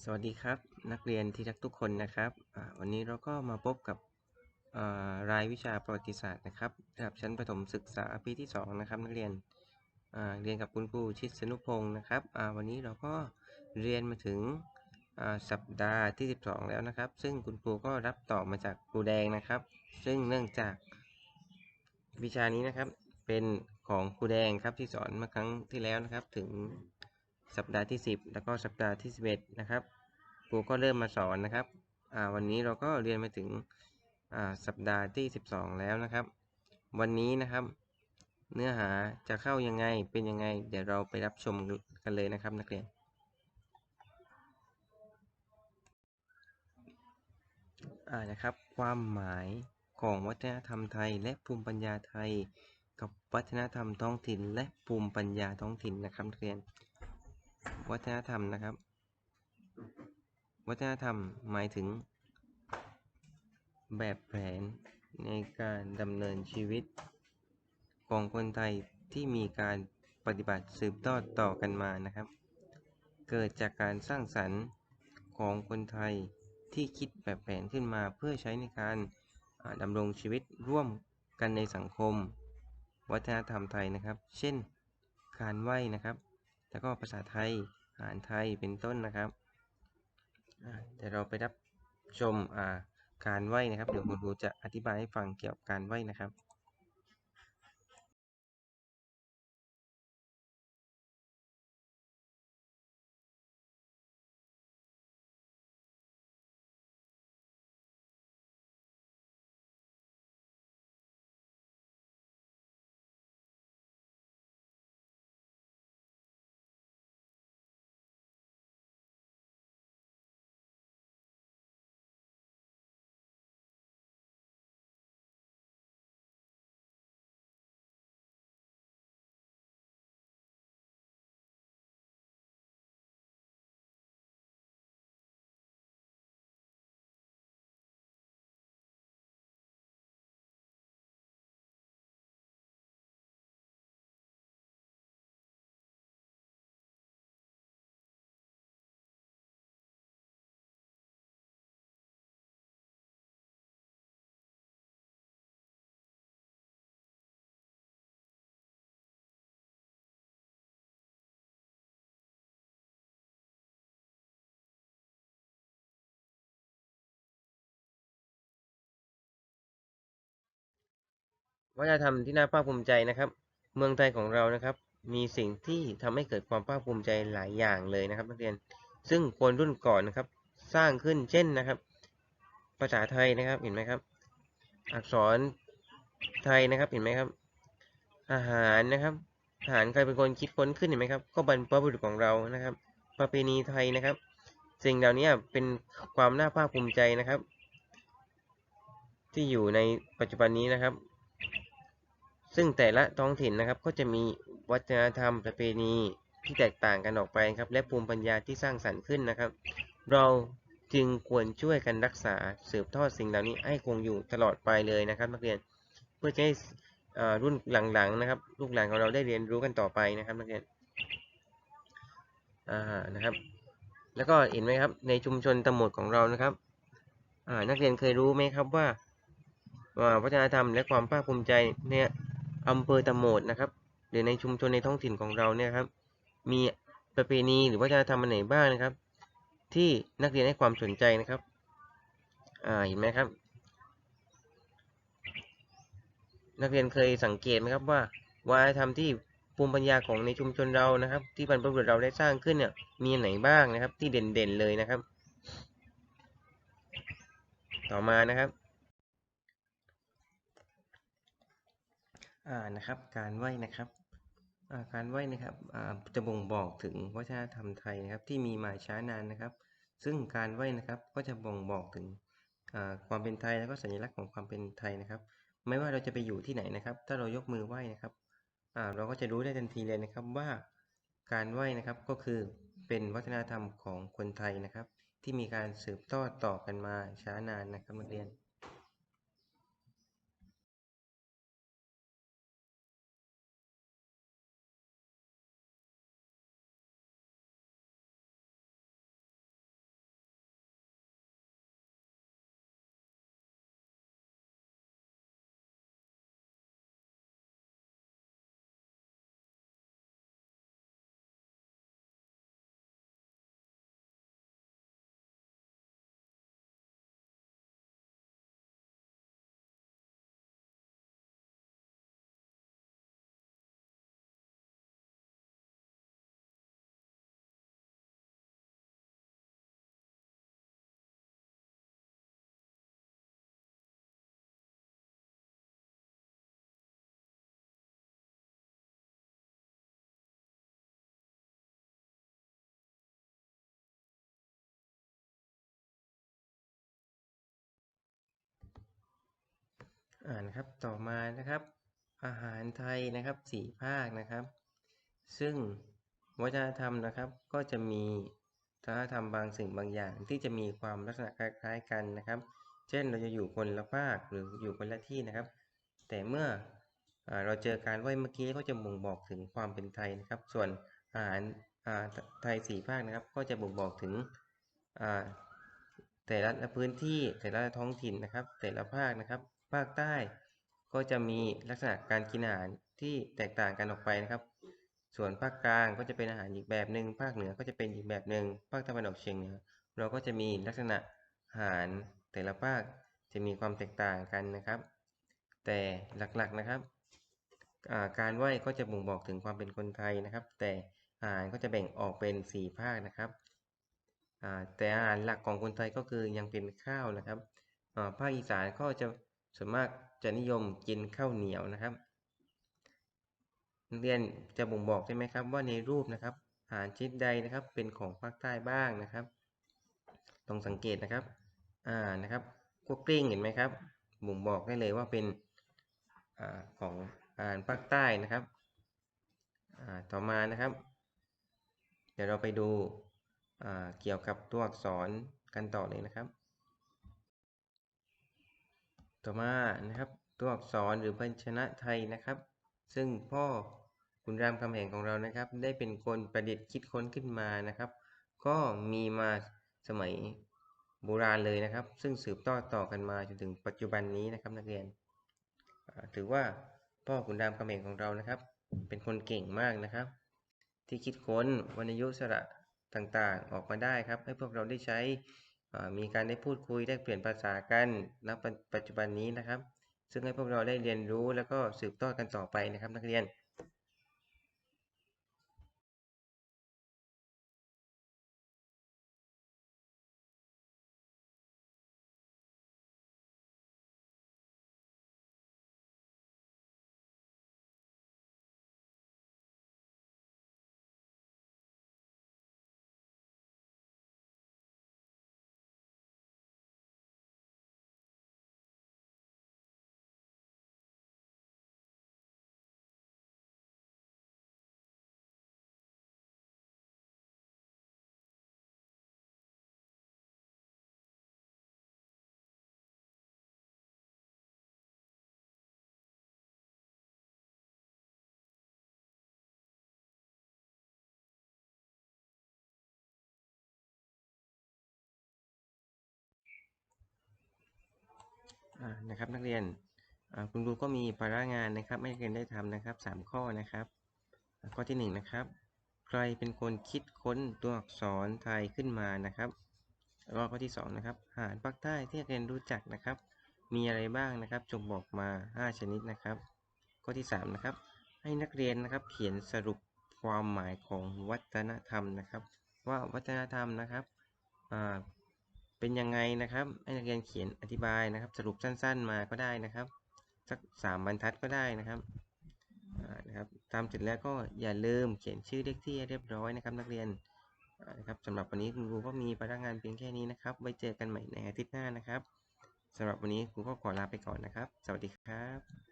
สวัสดีครับ นักเรียนที่รักทุกคนนะครับวันนี้เราก็มาพบกับรายวิชาประวัติศาสตร์นะครับระดับชั้นประถมศึกษาปีที่ 2 นะครับ นักเรียนเรียนกับคุณครูชิดสนุพงศ์นะครับวันนี้เราก็เรียนมาถึงสัปดาห์ที่ 12 แล้วนะครับ ซึ่งคุณครูก็รับต่อมาจากครูแดงนะครับ ซึ่งเนื่องจากวิชานี้นะครับเป็นของครูแดงครับที่สอนเมื่อครั้งที่แล้วนะครับ ถึง สัปดาห์ที่ 10 แล้วก็สัปดาห์ที่ 11 นะครับครูก็เริ่มมาสอนนะครับอ่าวันนี้เราก็เรียนมาถึงอ่าสัปดาห์ที่ 12 แล้วนะครับ วันนี้นะครับ เนื้อหาจะเข้ายังไงเป็นยังไง เดี๋ยวเราไปรับชมกันเลยนะครับนักเรียนอ่านะครับ ความหมายของวัฒนธรรมไทย และภูมิปัญญาไทย กับวัฒนธรรมท้องถิ่น และภูมิปัญญาท้องถิ่นนะครับนักเรียน วัฒนธรรมนะครับ วัฒนธรรมหมายถึง แบบแผนในการดำเนินชีวิต ของคนไทยที่มีการปฏิบัติสืบทอดต่อกันมานะครับ เกิดจากการสร้างสรรค์ของคนไทยที่คิดแบบแผนขึ้นมาเพื่อใช้ในการดำรงชีวิตร่วมกันในสังคม วัฒนธรรมไทยนะครับ เช่น การไหว้นะครับ แล้วก็ภาษาไทยอาหารไทยเป็นต้นนะครับอ่เดี๋ยวเราไปรับชมการไหวนะครับ เดี๋ยวคุณครูจะอธิบายให้ฟังเกี่ยวกับการไหวนะครับ วัฒนธรรมที่น่าภาคภูมิใจนะครับ เมืองไทยของเรานะครับ มีสิ่งที่ทำให้เกิดความภาคภูมิใจหลายอย่างเลยนะครับ นักเรียน ซึ่งคนรุ่นก่อนนะครับ สร้างขึ้นเช่นนะครับ ภาษาไทยนะครับเห็นไหมครับ อักษรไทยนะครับเห็นไหมครับ อาหารนะครับอาหารใครเป็นคนคิดค้นขึ้นเห็นไหมครับ ก็บรรพบุรุษของเรานะครับ ประเพณีไทยนะครับ สิ่งเหล่านี้เป็นความน่าภาคภูมิใจนะครับ ที่อยู่ในปัจจุบันนี้นะครับ ซึ่งแต่ละท้องถิ่นนะครับก็จะมีวัฒนธรรมประเพณีที่แตกต่างกันออกไปครับ และภูมิปัญญาที่สร้างสรรค์ขึ้นนะครับ เราจึงควรช่วยกันรักษาสืบทอดสิ่งเหล่านี้ให้คงอยู่ตลอดไปเลยนะครับ นักเรียนเพื่อจะให้รุ่นหลังๆนะครับ ลูกหลานของเราได้เรียนรู้กันต่อไปนะครับนักเรียนอ่านะครับ แล้วก็เห็นไหมครับ ในชุมชนตำบลของเรานะครับอ่านักเรียนเคยรู้ไหมครับว่าวัฒนธรรมและความภาคภูมิใจเนี่ย อำเภอตะโหมดนะครับหรือในชุมชนในท้องถิ่นของเราเนี่ยครับ มีประเพณีหรือวัฒนธรรมอันไหนบ้างนะครับ ที่นักเรียนให้ความสนใจนะครับอ่าเห็นไหมครับ นักเรียนเคยสังเกตไหมครับว่าวัฒนธรรมที่ภูมิปัญญาของในชุมชนเรานะครับ ที่บรรพบุรุษเราได้สร้างขึ้นเนี่ยมีอันไหนบ้างนะครับ ที่เด่นๆเลยนะครับ ต่อมานะครับ อ่านะครับการไหว้นะครับอ่าการไหว้นะครับอ่าจะบ่งบอกถึงวัฒนธรรมไทยนะครับที่มีมาช้านานนะครับ ซึ่งการไหว้นะครับก็จะบ่งบอกถึงอ่าความเป็นไทยแล้วก็สัญลักษณ์ของความเป็นไทยนะครับ ไม่ว่าเราจะไปอยู่ที่ไหนนะครับ ถ้าเรายกมือไหว้นะครับอ่าเราก็จะรู้ได้ทันทีเลยนะครับว่าการไหว้นะครับก็คือเป็นวัฒนธรรมของคนไทยนะครับ ที่มีการสืบทอดต่อกันมาช้านานนะครับนักเรียน อ่านครับต่อมานะครับ อาหารไทยนะครับสี่ภาคนะครับ ซึ่งวัฒนธรรมนะครับก็จะมีวัฒนธรรมบางสิ่งบางอย่างที่จะมีความลักษณะคล้าย ๆกันนะครับ เช่นเราจะอยู่คนละภาคหรืออยู่คนละที่นะครับ แต่เมื่ออเราเจอการไหว้เมื่อกี้ก็จะบ่งบอกถึงความเป็นไทยนะครับ ส่วนอาหารไทยสี่ภาคนะครับ ก็จะบ่งบอกถึงแต่ละพื้นที่แต่ละท้องถิ่นนะครับ แต่ละภาคนะครับ ภาคใต้ ก็จะมีลักษณะการกินอาหารที่แตกต่างกันออกไปนะครับ ส่วนภาคกลางก็จะเป็นอาหารอีกแบบหนึ่งภาคเหนือก็จะเป็นอีกแบบหนึ่งภาคตะวันออกเฉียงเหนือเราก็จะมีลักษณะอาหารแต่ละภาคจะมีความแตกต่างกันนะครับ แต่หลักๆนะครับการไหว้ก็จะบ่งบอกถึงความเป็นคนไทยนะครับ แต่อาหารก็จะแบ่งออกเป็นสี่ภาคนะครับแต่อาหารหลักของคนไทยก็คือยังเป็นข้าวนะครับภาคอีสานก็จะ ส่วนมากจะนิยมกินข้าวเหนียวนะครับนักเรียนจะบ่งบอกใช่ไหมครับว่าในรูปนะครับอาหารชนิดใดนะครับเป็นของภาคใต้บ้างนะครับต้องสังเกตนะครับอ่านะครับพวกกลิ้งเห็นไหมครับบ่งบอกได้เลยว่าเป็นอของอาหารภาคใต้นะครับต่อมานะครับ เดี๋ยวเราไปดูเกี่ยวกับตัวอักษรกันต่อเลยนะครับ ต่อมานะครับ ตัวอักษรหรือพยัญชนะไทยนะครับ ซึ่งพ่อคุณรามคำแหงของเรานะครับ ได้เป็นคนประดิษฐ์คิดค้นขึ้นมานะครับ ก็มีมาสมัยโบราณเลยนะครับ ซึ่งสืบต่อต่อกันมาจนถึงปัจจุบันนี้นะครับนักเรียน ถือว่าพ่อขุนรามคำแหงของเรานะครับ เป็นคนเก่งมากนะครับ ที่คิดค้นวรรณยุกต์สระต่างๆ ออกมาได้ครับ ให้พวกเราได้ใช้ มีการได้พูดคุยได้เปลี่ยนภาษากันณปัจจุบันนี้นะครับ ซึ่งให้พวกเราได้เรียนรู้แล้วก็สืบทอดกันต่อไปนะครับนักเรียน นะครับนักเรียนคุณครูก็มีภาระงานนะครับให้นักเรียนได้ทำนะครับ 3 ข้อนะครับ ข้อที่1นะครับใครเป็นคนคิดค้นตัวอักษรไทยขึ้นมานะครับแล้วก็ข้อที่2นะครับอาหารภาคใต้ที่นักเรียนรู้จักนะครับ มีอะไรบ้างนะครับจงบอกมา 5 ชนิดนะครับ ข้อที่3นะครับให้นักเรียนนะครับเขียนสรุปความหมายของวัฒนธรรมนะครับ ว่าวัฒนธรรมนะครับ เป็นยังไงนะครับให้นักเรียนเขียนอธิบายนะครับ สรุปสั้นๆมาก็ได้นะครับ สักสามบรรทัดก็ได้นะครับนะครับทำเสร็จแล้วก็อย่าลืมเขียนชื่อเลขที่เรียบร้อยนะครับนักเรียนนะครับสำหรับวันนี้คุณครูก็มีพนักงานเพียงแค่นี้นะครับ ไว้เจอกันใหม่ในอาทิตย์หน้านะครับสำหรับวันนี้ครูก็ขอลาไปก่อนนะครับ สวัสดีครับ